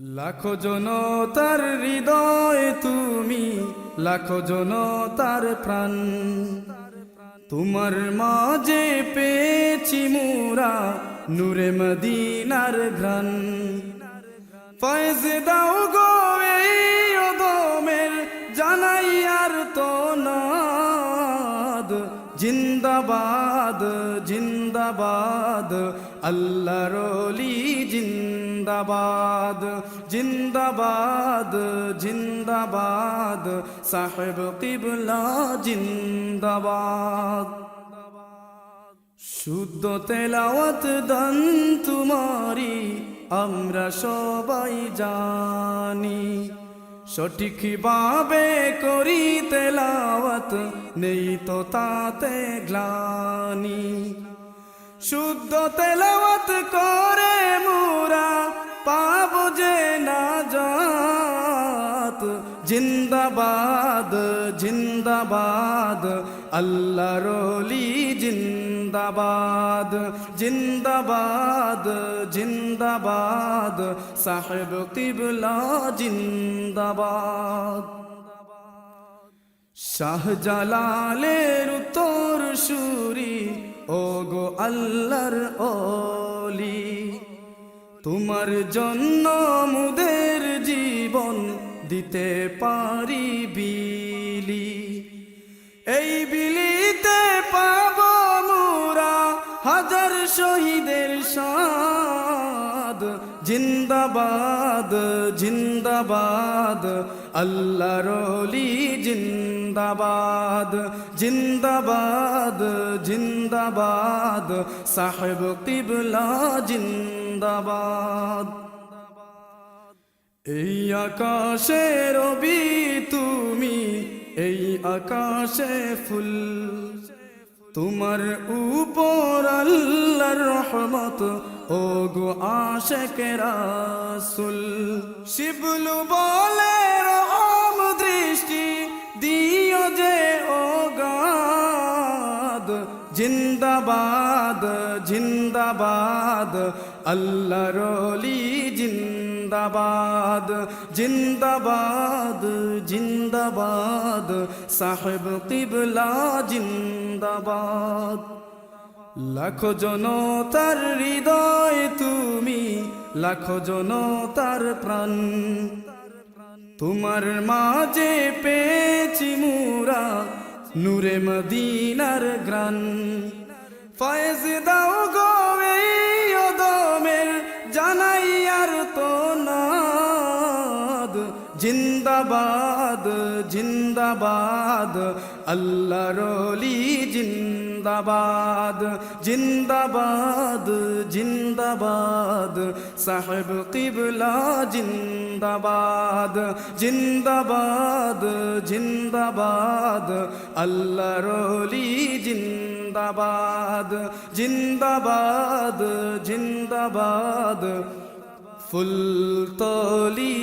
লাখো জনতার হৃদয় তুমি, লাখো জনতার প্রাণ। তোমার মাঝে পেয়েছি মুরা নূরে মদিনার ঘ্রাণ। ফয়েজ দাও গো এই ওদমের জানাই আর তো নাদ জিন্দাবাদ জিন্দাবাদ, আল্লাহ রলি জিন্দাবাদ জিন্দাবাদ জিন্দাবাদ, সাহেব কিবলা জিন্দাবাদ। শুদ্ধ তেলাওয়াত দান তোমারি, আমরা সবাই জানি। সঠিক ভাবে করি তেলাওয়াত, নেই তো তাতে গ্লানি। শুদ্ধ তেলাওয়াত করে মোরা, পাব যে না জাত। জিন্দাবাদ জিন্দাবাদ আল্লাহ রলি জিন্দাবাদ জিন্দাবাদ জিন্দাবাদ। সাহেব কিবলা জিন্দাবাদ। শাহজালালের উত্তর সুরি ও গো আল্লাহর অলি তোমার জন্য মুদের জীবন দিতে পারি শহীদের সাদ। জিন্দাবাদ জিন্দাবাদ। আল্লাহ রলি জিন্দাবাদ। জিন্দাবাদ জিন্দাবাদ। সাহেব কিবলা জিন্দাবাদ। এই আকাশে রবি তুমি, এই আকাশে ফুল। তোমার উপর আল্লাহর রহমত ও গো আশেক রাসুল। শিবলু বলে রহম দৃষ্টি দিও যে ও গাদ জিন্দাবাদ জিন্দাবাদ আল্লাহ রলি জিন্দাবাদ জিন্দাবাদ জিন্দাবাদ, সাহেব কিবলা জিন্দাবাদ। লাখো জনতার হৃদয় তুমি, লাখো জনতার প্রাণ। তোমার মাঝে পেয়েছি মুরা, নূরে মদিনার গ্রান ফয়েজ দাও গো জিন্দাবাদ জিন্দাবাদ আল্লাহ রলি জিন্দাবাদ জিন্দাবাদ জিন্দাবাদ, সাহেব কিবলা জিন্দাবাদ জিন্দাবাদ জিন্দাবাদ আল্লাহ রলি জিন্দাবাদ জিন্দাবাদ জিন্দাবাদ, ফুলতলি